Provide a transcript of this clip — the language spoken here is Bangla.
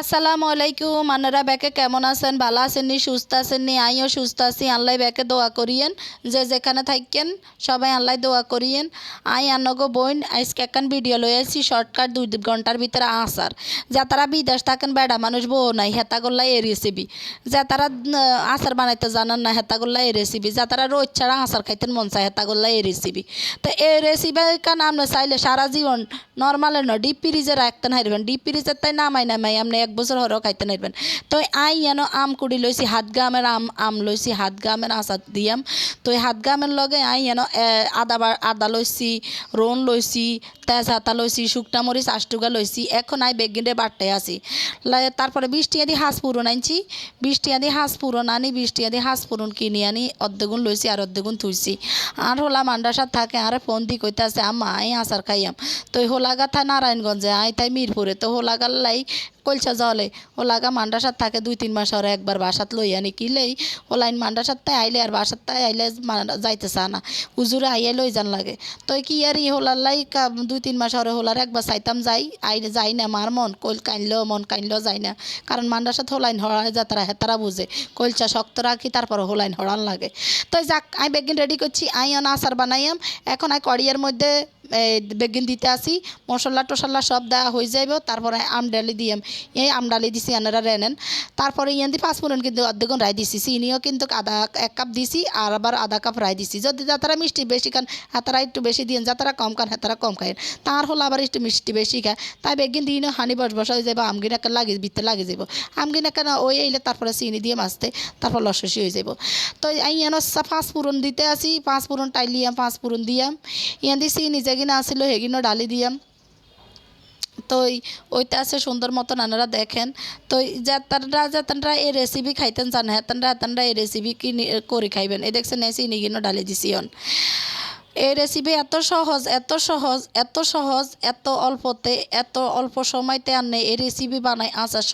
আসসালামু আলাইকুম। আনারা ব্যাকে কেমন আছেন? ভালো আছেন নি সুস্থ আছেন নি আমিও সুস্থ আছি। আল্লাহ ব্যাকে দোয়া করিয়েন। যে যেখানে থাকেন, সবাই আল্লাহ দোয়া করিয়েন। আই আনগো বোন, আজকে একখান ভিডিও লই আসছি শর্টকাট দুই ঘণ্টার ভিতরে আসার। যা তারা বিদেশ থাকেন, বেড়া মানুষ বউ নাই, হেতা গোল্লা এই রেসিপি যা তারা আচার বানাইতে জানান না, হেতা গোল্লা এই রেসিপি যা তারা রোজ ছাড়া আচার খাইতেন মন চায়, হেতা গোল্লা এই রেসিপি তো এই রেসিপি কান আপনি চাইলে সারা জীবন নর্মালে নয় ডিপ ফ্রিজে রাখতেন হারবেন ডিপ ফ্রিজের তাই নামাই নামাই আপনি এক বছর হরেও খাইতে নাইবেন। তো আই যেন আম কুড়ি লইছি, হাত গামের আম আম লইছি, হাত গামের আচার দিয়াম। তো হাত গামের লগে আই যেন আদা আদা লইছি, রোন লইছি তেজহাতা লইছি, শুকনা মরিচ আষ্টুগা লইছি, এখন আই বেগিনে আছি। লাই- তারপরে বিশ টিয়া দিয়ে হাঁস পুরন আনছি বিশ টিয়া দিয়ে হাঁস পুরন আনি বিশ টিয়া দিয়ে হাঁস পুরন কিনে আনি, অর্ধেগুণ লইছি আর অর্ধেগুণ থুইছি। আর হোলা মান্ডাসার থাকে, আরে ফোন দি কইতে আছে আম্মা, আই আচার খাইয়াম। তো হোলাগা থা নারায়ণগঞ্জে, আই তাই মিরপুরে, তো হোলাগার লাই কলসা জলে। হোলাগা মান্ডাসার থাকে দুই, তিন মাস আর একবার বাসাত লই? আনি কিলেই হোলাইন মান্ডাসার তাই আইলে আর বাসার তাই আইলে যাইতে চা না। উজুরে আইয়া লই যান লাগে। তো কি আর ই হোলার লাই দুই, তিন মাস হরে হোলার একবার চাইতাম যাই আই যাই না মার মন, কইল কাইনলেও মন কাইনলেও যাই না। কারণ মান্ডাসাত হোলাইন হড়ায় যাতারা হেতারা বুঝে। কলচা শক্ত রাখি, তারপর হোলাইন হড়ান লাগে। তো যাক, আই বেগিন রেডি করছি, আই অন আচার বানাইয়াম। এখন আই কড়িয়ার মধ্যে বেগিন দিতে আসি। মশলা টশলা সব দেওয়া হয়ে যাইব, তারপরে আমডালি দিয়াম। এই আমডালি দিছি আনারা রেনেন। তারপরে ইয়ান দি পাঁচফোড়ন কিন্তু অর্ধেকন রাই দিছি। চিনিও কিন্তু আধা এক কাপ দিছি আর আবার আধা কাপ রাই দিছি। যদি যাতারা মিষ্টি বেশি খান হাতারা একটু বেশি দিন যাতারা কম খান হাতারা কম খায় তার হলো আবার একটু মিষ্টি বেশি খায়। তাই বেগিন দিনও হানি বস বসা হয়ে যাব আমগিনাকে লাগে ভিতরে লাগে যাব আমগিনাকে না ওই এলে তারপরে চিনি দিয়ে মাছতে, তারপর লসসি হয়ে যাব তো আই ইয়ান পাঁচ পুরন দিতে আসি, পাঁচ পুরন টাইলিয়াম, পাঁচ পুরন দিয়াম। ইয়ান দি চিনি যেগিনা আসিল, হেগিনও ডালি দিয়াম। তো ওই ওইটা আছে সুন্দর মতন আনারা দেখেন। তো যাতানরা যাতানরা এই রেসিপি খাইতেন জানে হেতানরা হেতানরা এই রেসিপি কি করে খাইবেন। এই দেখছেন এসি নিগিনো ডালে দিছি এই রেসিপি এত সহজ এত সহজ এত সহজ, এত অল্পতে, এত অল্প সময়তে আনে, এই রেসিপি বানায় আচার